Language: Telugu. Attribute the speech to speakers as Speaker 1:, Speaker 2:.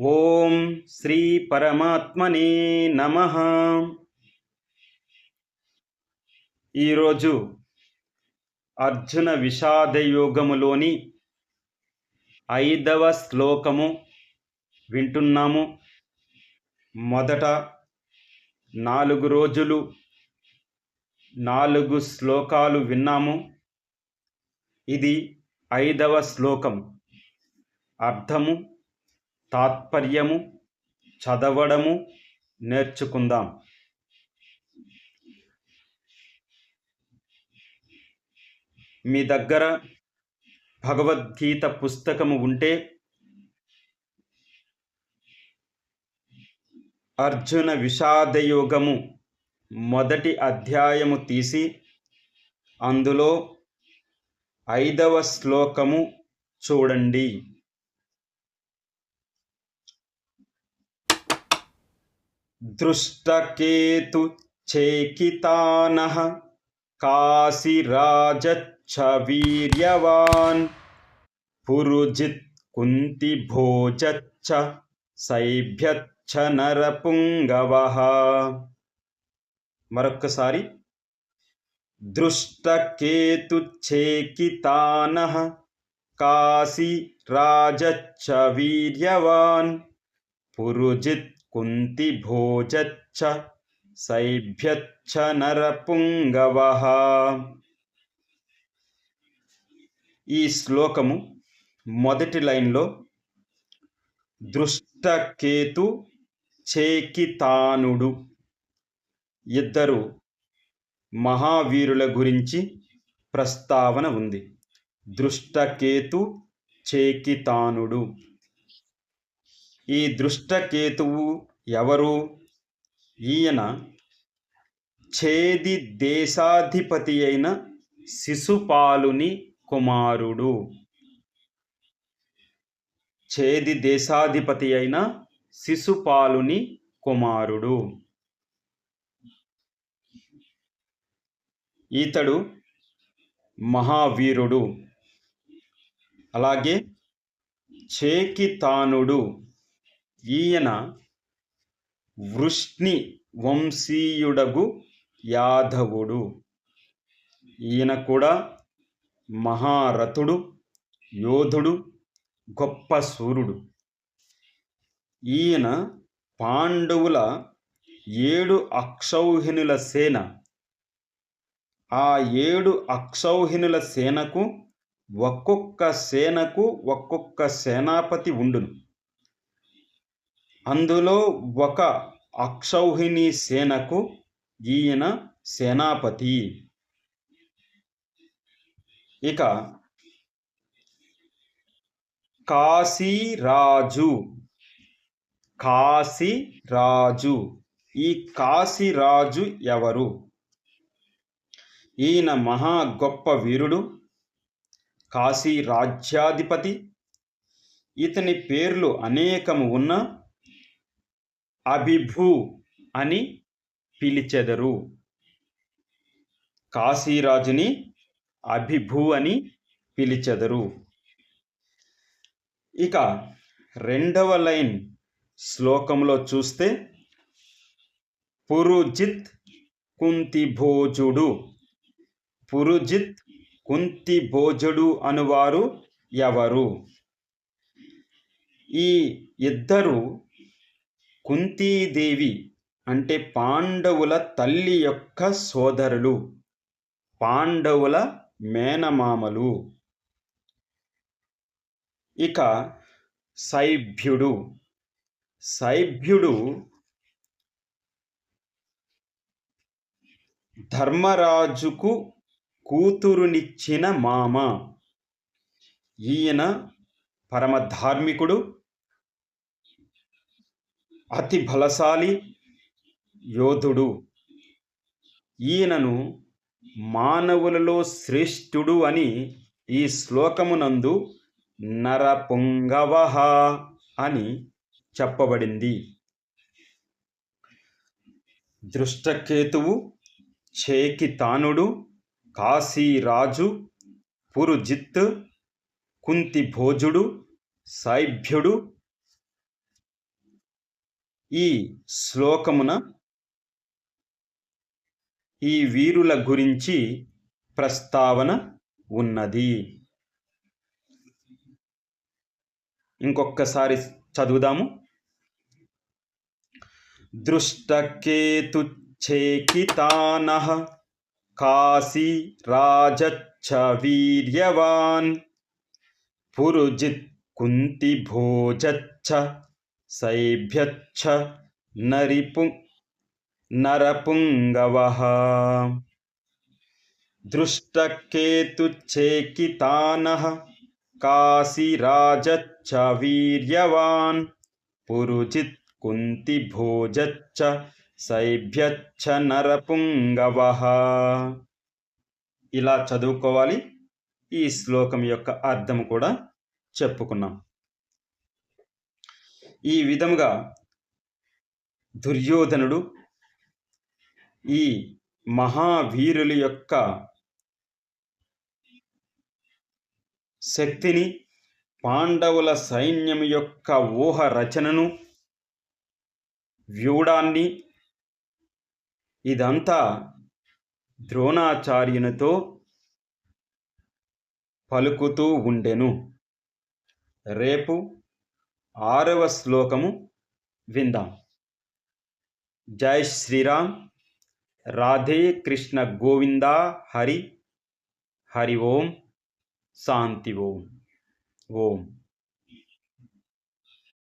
Speaker 1: ఓం శ్రీ పరమాత్మనే నమ. ఈరోజు అర్జున విషాదయోగములోని ఐదవ శ్లోకము వింటున్నాము. మొదట నాలుగు రోజులు నాలుగు శ్లోకాలు విన్నాము. ఇది ఐదవ శ్లోకం. అర్థము తాత్పర్యము చదవడము నేర్చుకుందాం. మీ దగ్గర భగవద్గీత పుస్తకము ఉంటే అర్జున విషాదయోగము మొదటి అధ్యాయము తీసి అందులో ఐదవ శ్లోకము చూడండి. దృష్టకేతు చేకితాన కాశీరాజచ్చవీర్యవాన్ పురుజిత్ కుంతిభోజచ్చ సైభ్యచ్చ నరపుంగవ మరొక్కసారి దృష్టకేతు చేకితాన కాశీరాజచ్చవీర్యవాన్ పురుజిత్ కుంతిభోజచ్చ సైభ్యచ్చ నరపుంగవః ఈ శ్లోకము మొదటి లైన్లో దృష్టకేతు చేకితానుడు. ఇద్దరు మహావీరుల గురించి ప్రస్తావన ఉంది. దృష్టకేతు చేకితానుడు. ఈ దృష్టకేతువు ఎవరు? ఈయన ఛేది దేశాధిపతి అయిన శిశుపాలుని కుమారుడు. ఛేది దేశాధిపతి అయిన శిశుపాలుని కుమారుడు. ఈతడు మహావీరుడు. అలాగే చేకితానుడు ఈయన వృష్ణి వంశీయుడగు యాదవుడు. ఈయన కూడా మహారథుడు యోధుడు గొప్ప సూర్యుడు. ఈయన పాండవుల ఏడు అక్షౌహిణుల సేన. ఆ ఏడు అక్షౌహిణుల సేనకు ఒక్కొక్క సేనకు ఒక్కొక్క సేనాపతి ఉండును. అందులో ఒక అక్షౌహిణి సేనకు ఈయన సేనాపతి. ఇక కాశీరాజు. కాశీరాజు. ఈ కాశీరాజు ఎవరు? ఈయన మహా గొప్ప వీరుడు కాశీ రాజ్యాధిపతి ఇతని పేర్లు అనేకము ఉన్న అభిభూ అని పిలిచెదరు. కాశీరాజుని అభిభూ అని పిలిచెదరు. ఇక రెండవ లైన్ శ్లోకంలో చూస్తే పురుజిత్ కుంతిభోజుడు. పురుజిత్ కుంతిభోజుడు అనువారు ఎవరు? ఈ ఇద్దరు కుంతీదేవి అంటే పాండవుల తల్లి యొక్క సోదరులు పాండవుల మేనమామలు. ఇక సైభ్యుడు. సైభ్యుడు ధర్మరాజుకు కూతురునిచ్చిన మామ. ఈయన పరమధార్మికుడు అతి బలశాలి యోధుడు. ఈయనను మానవులలో శ్రేష్ఠుడు అని ఈ శ్లోకమునందు నరపుంగవ అని చెప్పబడింది. దృష్టకేతువు చేకితానుడు కాశీరాజు పురుజిత్ కుంతిభోజుడు సైభ్యుడు ఈ శ్లోకమున ఈ వీరుల గురించి ప్రస్తావన ఉన్నది. ఇంకొకసారి చదువుదాము. దృష్టకేతుచ్చేకితాన కాశీ రాజచ్చ వీర్యవాన్ పురుజిత్ కుంతిభోజచ్చ సైభ్యచ్చ నరిపు నరపుంగవః దృష్టకేతుచ్చేకితానः కాశీరాజచ్చ వీర్యవాన్ పురుజిత్ కుంతిభోజచ్చ సైభ్యచ్చ నరపుంగవః ఇలా చదువుకోవాలి. ఈ శ్లోకం యొక్క అర్థం కూడా చెప్పుకున్నాం. ఈ విధముగా దుర్యోధనుడు ఈ మహావీరుల యొక్క శక్తిని పాండవుల సైన్యం యొక్క ఊహ రచనను వ్యూడాన్ని ఇదంతా ద్రోణాచార్యునితో పలుకుతూ ఉండెను. రేపు ఆరవ శ్లోకము విందాం. జై శ్రీరామ్. రాధే కృష్ణ గోవింద హరి. హరి ఓం. శాంతి ఓం. ఓం.